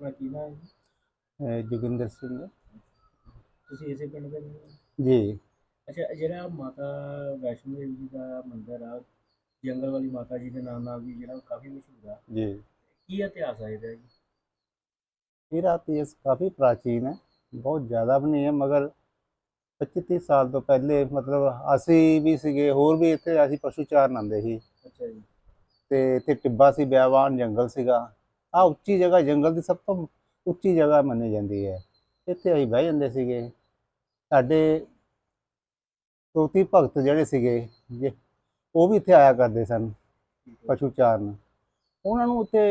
ਆਪਣਾ ਕੀ ਨਾਮ ਹੈ ਜੀ? ਅਹ ਜੋਗਿੰਦਰ ਸਿੰਘ। ਤੁਸੀਂ ਇਸੇ ਪਿੰਡ ਦੇ ਵਾਲੇ? ਜੀ। ਅੱਛਾ ਜਿਹੜਾ ਮਾਤਾ ਵੈਸ਼ਨੋ ਦੇਵੀ ਜੀ ਦਾ ਮੰਦਿਰ ਆ ਜੰਗਲ ਵਾਲੀ ਮਾਤਾ ਜੀ ਦੇ ਨਾਮ ਨਾਲ ਵੀ ਜਿਹੜਾ ਉਹ ਕਾਫੀ ਮਸ਼ਹੂਰ ਆ। ਜੀ। ਕੀ ਇਤਿਹਾਸ ਆ ਇਹਦਾ ਜੀ? ਮੇਰਾ ਇਤਿਹਾਸ ਕਾਫੀ ਪ੍ਰਾਚੀਨ ਹੈ ਬਹੁਤ ਜ਼ਿਆਦਾ ਵੀ ਨਹੀਂ ਹੈ ਮਗਰ 25 30 ਸਾਲ ਤੋਂ ਪਹਿਲੇ ਮਤਲਬ ਅਸੀਂ ਵੀ ਸੀਗੇ ਹੋਰ ਵੀ ਇੱਥੇ ਅਸੀਂ ਪਸ਼ੂ ਚਾਰਨ ਆਉਂਦੇ ਸੀ। ਅੱਛਾ ਜੀ। ਤੇ ਇੱਥੇ ਟਿੱਬਾ ਸੀ ਬਿਆਵਾਨ ਜੰਗਲ ਸੀਗਾ। ਆ ਉੱਚੀ ਜਗ੍ਹਾ, ਜੰਗਲ ਦੀ ਸਭ ਤੋਂ ਉੱਚੀ ਜਗ੍ਹਾ ਮੰਨੀ ਜਾਂਦੀ ਹੈ। ਇੱਥੇ ਅਸੀਂ ਬਹਿ ਜਾਂਦੇ ਸੀਗੇ। ਸਾਡੇ ਤੋਤੀ ਭਗਤ ਜਿਹੜੇ ਸੀਗੇ, ਜੇ ਉਹ ਵੀ ਇੱਥੇ ਆਇਆ ਕਰਦੇ ਸਨ, ਪਸ਼ੂ ਚਾਰਨ। ਉਹਨਾਂ ਨੂੰ ਉੱਥੇ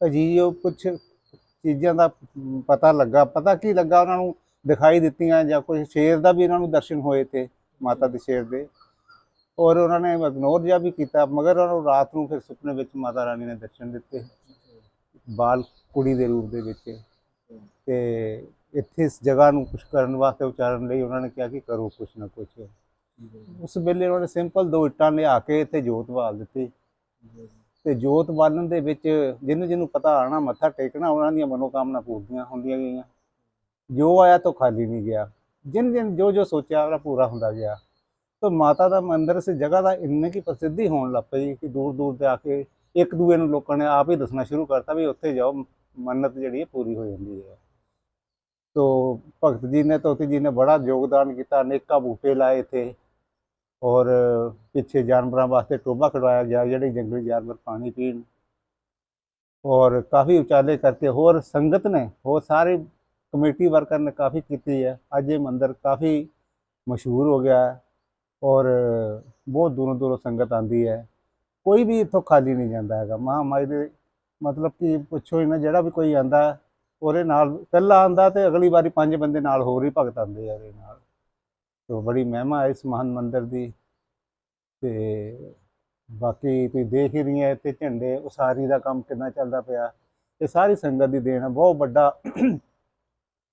ਅਜੀਬ ਕੁਝ ਚੀਜ਼ਾਂ ਦਾ ਪਤਾ ਲੱਗਾ। ਪਤਾ ਕੀ ਲੱਗਾ? ਉਹਨਾਂ ਨੂੰ ਦਿਖਾਈ ਦਿੱਤੀਆਂ ਜਾਂ ਕੋਈ ਸ਼ੇਰ ਦਾ ਵੀ ਉਹਨਾਂ ਨੂੰ ਦਰਸ਼ਨ ਹੋਏ ਤੇ ਮਾਤਾ ਦੇ ਸ਼ੇਰ ਦੇ। ਔਰ ਉਹਨਾਂ ਨੇ ਇਗਨੋਰ ਜਿਹਾ ਵੀ ਕੀਤਾ, ਮਗਰ ਉਹਨਾਂ ਨੂੰ ਰਾਤ ਨੂੰ ਫਿਰ ਸੁਪਨੇ ਵਿੱਚ ਮਾਤਾ ਰਾਣੀ ਨੇ ਦਰਸ਼ਨ ਦਿੱਤੇ। ਬਾਲ ਕੁੜੀ ਦੇ ਰੂਪ ਦੇ ਵਿੱਚ। ਤੇ ਇੱਥੇ ਇਸ ਜਗ੍ਹਾ ਨੂੰ ਕੁਝ ਕਰਨ ਵਾਸਤੇ ਉਚਾਰਨ ਲਈ ਉਹਨਾਂ ਨੇ ਕਿਹਾ ਕਿ ਕਰੋ ਕੁਝ ਨਾ ਕੁਝ ਉਸ ਵੇਲੇ ਉਹਨਾਂ ਨੇ ਸਿੰਪਲ ਦੋ ਇੱਟਾਂ ਲਿਆ ਕੇ ਇੱਥੇ ਜੋਤ ਬਾਲ ਦਿੱਤੀ। ਠੀਕ ਤੇ ਜੋਤ ਬਾਲਣ ਦੇ ਵਿੱਚ ਜਿਹਨੂੰ ਜਿਹਨੂੰ ਪਤਾ ਆਣਾ, ਮੱਥਾ ਟੇਕਣਾ, ਉਹਨਾਂ ਦੀਆਂ ਮਨੋਕਾਮਨਾ ਪੂਰਦੀਆਂ ਹੁੰਦੀਆਂ ਗਈਆਂ। ਜੋ ਆਇਆ ਤੋਂ ਖਾਲੀ ਨਹੀਂ ਗਿਆ। ਜਿਨ ਜਿਨ ਜੋ ਜੋ ਸੋਚਿਆ, ਉਹਦਾ ਪੂਰਾ ਹੁੰਦਾ ਗਿਆ। ਤਾਂ ਮਾਤਾ ਦਾ ਮੰਦਿਰ ਇਸ ਜਗ੍ਹਾ ਦਾ ਇੰਨੇ ਕੀ ਪ੍ਰਸਿੱਧੀ ਹੋਣ ਲੱਗ ਪਈ ਕਿ ਦੂਰ ਦੂਰ ਤੇ ਆ ਕੇ ਇੱਕ ਦੂਏ ਨੂੰ ਲੋਕਾਂ ਨੇ ਆਪ ਹੀ ਦੱਸਣਾ ਸ਼ੁਰੂ ਕਰਤਾ ਵੀ ਉੱਥੇ ਜਾਓ, ਮੰਨਤ ਜਿਹੜੀ ਹੈ ਪੂਰੀ ਹੋ ਜਾਂਦੀ ਹੈ। ਤੋ ਭਗਤ ਜੀ ਨੇ ਤੋਤੀ ਜੀ ਨੇ ਬੜਾ ਯੋਗਦਾਨ ਕੀਤਾ, ਅਨੇਕਾਂ ਬੂਟੇ ਲਾਏ ਇੱਥੇ ਔਰ ਪਿੱਛੇ ਜਾਨਵਰਾਂ ਵਾਸਤੇ ਟੋਬਾ ਖੜਵਾਇਆ ਗਿਆ, ਜਿਹੜੇ ਜੰਗਲੀ ਜਾਨਵਰ ਪਾਣੀ ਪੀਣ। ਔਰ ਕਾਫੀ ਉਚਾਲੇ ਕਰਕੇ ਹੋਰ ਸੰਗਤ ਨੇ, ਹੋਰ ਸਾਰੇ ਕਮੇਟੀ ਵਰਕਰ ਨੇ ਕਾਫੀ ਕੀਤੀ ਹੈ। ਅੱਜ ਇਹ ਮੰਦਿਰ ਕਾਫੀ ਮਸ਼ਹੂਰ ਹੋ ਗਿਆ ਹੈ ਔਰ ਬਹੁਤ ਦੂਰੋਂ ਦੂਰੋਂ ਸੰਗਤ ਆਂਦੀ ਹੈ। ਕੋਈ ਵੀ ਇੱਥੋਂ ਖਾਲੀ ਨਹੀਂ ਜਾਂਦਾ ਹੈਗਾ। ਮਹਾਮਾਈ ਦੇ ਮਤਲਬ ਕਿ ਪੁੱਛੋ ਹੀ ਨਾ, ਜਿਹੜਾ ਵੀ ਕੋਈ ਆਂਦਾ, ਉਹਦੇ ਨਾਲ ਪਹਿਲਾਂ ਆਂਦਾ ਤੇ ਅਗਲੀ ਵਾਰੀ ਪੰਜ ਬੰਦੇ ਨਾਲ ਹੋਰ ਹੀ ਭਗਤ ਆਂਦੇ ਆ ਉਹਦੇ ਨਾਲ। ਤੋ ਬੜੀ ਮਹਿਮਾ ਹੈ ਇਸ ਮਹਾਨ ਮੰਦਿਰ ਦੀ। ਤੇ ਬਾਕੀ ਤੁਸੀਂ ਦੇਖ ਹੀ ਰਹੀ ਹੈ, ਇੱਥੇ ਝੰਡੇ ਉਸਾਰੀ ਦਾ ਕੰਮ ਕਿੰਨਾ ਚੱਲਦਾ ਪਿਆ। ਇਹ ਸਾਰੀ ਸੰਗਤ ਦੀ ਦੇਣ ਹੈ ਬਹੁਤ ਵੱਡਾ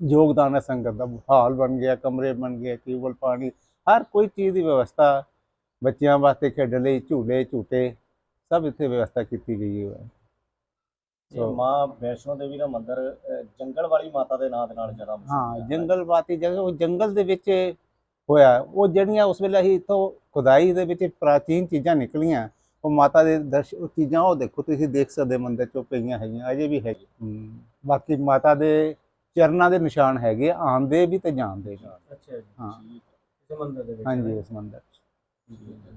ਯੋਗਦਾਨ ਹੈ ਸੰਗਤ ਦਾ। ਹਾਲ ਬਣ ਗਿਆ, ਕਮਰੇ ਬਣ ਗਏ ਟਿਊਬਲ ਪਾਣੀ, ਹਰ ਕੋਈ ਚੀਜ਼ ਦੀ ਵਿਵਸਥਾ ਬੱਚਿਆਂ ਵਾਸਤੇ ਖੇਡਣ ਲਈ ਝੂਲੇ ਝੂਟੇ ਸਭ ਇੱਥੇ ਵਿਵਸਥਾ ਕੀਤੀ ਗਈ ਹੈ ਇਹ ਮਾਂ ਵੈਸ਼ਨੋ ਦੇਵੀ ਦਾ ਮੰਦਿਰ ਜੰਗਲ ਵਾਲੀ ਮਾਤਾ ਦੇ ਨਾਂ ਦੇ ਨਾਲ ਜ਼ਿਆਦਾ ਹਾਂ ਹੈ। ਜੰਗਲ ਬਾਤੀ ਜਗ੍ਹਾ ਉਹ ਜੰਗਲ ਦੇ ਵਿੱਚ ਹੋਇਆ ਉਹ ਜਿਹੜੀਆਂ ਉਸ ਵੇਲੇ ਅਸੀਂ ਇੱਥੋਂ ਖੁਦਾਈ ਦੇ ਵਿੱਚ ਪ੍ਰਾਚੀਨ ਚੀਜ਼ਾਂ ਨਿਕਲੀਆਂ ਉਹ ਮਾਤਾ ਦੇ ਦਰਸ਼ ਉਹ ਚੀਜ਼ਾਂ ਉਹ ਦੇਖੋ ਤੁਸੀਂ ਦੇਖ ਸਕਦੇ ਮੰਦਿਰ ਚੋਂ ਪਈਆਂ ਹੈਗੀਆਂ ਅਜੇ ਵੀ ਹੈਗੀ ਬਾਕੀ ਮਾਤਾ ਦੇ ਚਰਨਾਂ ਦੇ ਨਿਸ਼ਾਨ ਹੈਗੇ ਆਂਦੇ ਵੀ ਤੇ ਜਾਂਦੇ ਵੀ ਅੱਛਾ ਜੀ ਹਾਂ। ਹੈ। ਇਸ ਮੰਦਿਰ ਦੇ ਵਿੱਚ ਹਾਂਜੀ ਇਸ ਮੰਦਿਰ ਠੀਕ ਹੈ।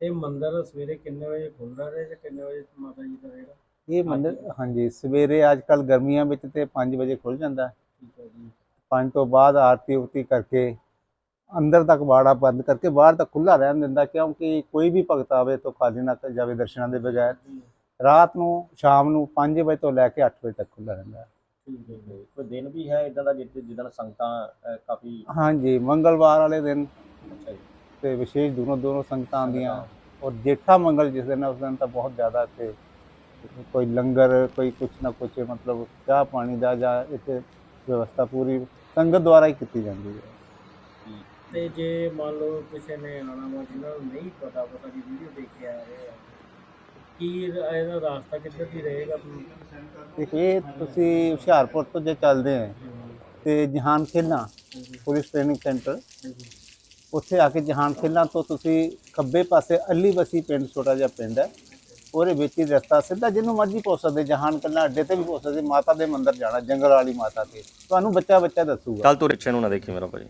ਇਹ ਮੰਦਿਰ ਸਵੇਰੇ ਕਿੰਨੇ ਵਜੇ ਖੁੱਲਦਾ ਹੈ ਤੇ ਕਿੰਨੇ ਵਜੇ ਮਾਤਾ ਜੀ ਦਾ ਰਹੇਗਾ ਇਹ ਮੰਦਿਰ ਹਾਂਜੀ। ਸਵੇਰੇ ਅੱਜ ਕੱਲ ਗਰਮੀਆਂ ਵਿੱਚ ਤੇ 5 ਵਜੇ ਖੁੱਲ ਜਾਂਦਾ। ਠੀਕ ਹੈ ਜੀ। 5 ਤੋਂ ਬਾਅਦ ਆਰਤੀ ਉਰਤੀ ਕਰਕੇ ਅੰਦਰ ਤੱਕ ਬਾੜਾ ਬੰਦ ਕਰਕੇ ਬਾਹਰ ਤੱਕ ਖੁੱਲਾ ਰਹਿਣ ਦਿੰਦਾ ਕਿਉਂਕਿ ਕੋਈ ਵੀ ਭਗਤ ਆਵੇ ਤਾਂ ਖਾਲੀ ਨਾ ਜਾਵੇ ਦਰਸ਼ਨਾਂ ਦੇ ਬਗੈਰ। ਰਾਤ ਨੂੰ ਸ਼ਾਮ ਨੂੰ 5 ਵਜੇ ਤੋਂ ਲੈ ਕੇ 8 ਵਜੇ ਤੱਕ ਖੁੱਲਾ ਰਹਿੰਦਾ। ਠੀਕ ਹੈ ਜੀ। ਕੋਈ ਦਿਨ ਵੀ ਹੈ ਇਦਾਂ ਦਾ ਜਿੱਦ ਜਿੱਦਣ ਸੰਗਤਾਂ ਅਹ, ਕਾਫੀ ਹਾਂਜੀ ਮੰਗਲਵਾਰ ਵਾਲੇ ਦਿਨ ਤੇ ਵਿਸ਼ੇਸ਼ ਦੂਰੋਂ ਦੂਰੋਂ ਸੰਗਤਾਂ ਆਉਂਦੀਆਂ ਔਰ ਜੇਠਾ ਮੰਗਲ ਜਿਸ ਦਿਨ ਉਸ ਦਿਨ ਤਾਂ ਬਹੁਤ ਜ਼ਿਆਦਾ ਇੱਥੇ ਕੋਈ ਲੰਗਰ ਕੋਈ ਕੁਛ ਨਾ ਕੁਛ ਮਤਲਬ ਚਾਹ ਪਾਣੀ ਦਾ ਜਾਂ ਇੱਥੇ ਵਿਵਸਥਾ ਪੂਰੀ ਸੰਗਤ ਦੁਆਰਾ ਹੀ ਕੀਤੀ ਜਾਂਦੀ ਹੈ। ਤੇ ਜੇ ਮੰਨ ਲਓ ਕਿਸੇ ਨੇ ਆਉਣਾ ਵਾ ਜਿਹਨਾਂ ਨੂੰ ਨਹੀਂ ਪਤਾ ਪਤਾ ਦੀ ਵੀਡੀਓ ਦੇਖ ਕੇ ਆ ਰਹੇ ਆ ਕੀ ਇਹਦਾ ਰਾਸਤਾ ਕਿੱਧਰ ਦੀ ਰਹੇਗਾ? ਇਹ ਤੁਸੀਂ ਹੁਸ਼ਿਆਰਪੁਰ ਤੋਂ ਜੇ ਚੱਲਦੇ ਆ ਤੇ ਜਹਾਨ ਖੇਲਾਂ ਪੁਲਿਸ ਟ੍ਰੇਨਿੰਗ ਸੈਂਟਰ ਉੱਥੇ ਆ ਕੇ ਜਹਾਨ ਖੇਲਾਂ ਤੋਂ ਤੁਸੀਂ ਖੱਬੇ ਪਾਸੇ ਅੱਲੀ ਬਸੀ ਪਿੰਡ, ਛੋਟਾ ਜਿਹਾ ਪਿੰਡ ਹੈ। ਉਹਦੇ ਵਿੱਚ ਹੀ ਰਸਤਾ ਸਿੱਧਾ, ਜਿਹਨੂੰ ਮਰਜ਼ੀ ਪਹੁੰਚ ਸਕਦੇ, ਜਹਾਨ ਖੇਲਾਂ ਅੱਡੇ ਤੇ ਵੀ ਪਹੁੰਚ ਸਕਦੇ, ਮਾਤਾ ਦੇ ਮੰਦਿਰ ਜਾਣਾ, ਜੰਗਲ ਵਾਲੀ ਮਾਤਾ ਤੇ। ਤੁਹਾਨੂੰ ਬੱਚਾ ਬੱਚਾ ਦੱਸੂਗਾ। ਚੱਲ ਤੋਂ ਰਿਕਸ਼ੇ ਨੂੰ ਨਾ ਦੇਖੀ ਮੇਰਾ ਭਾਈ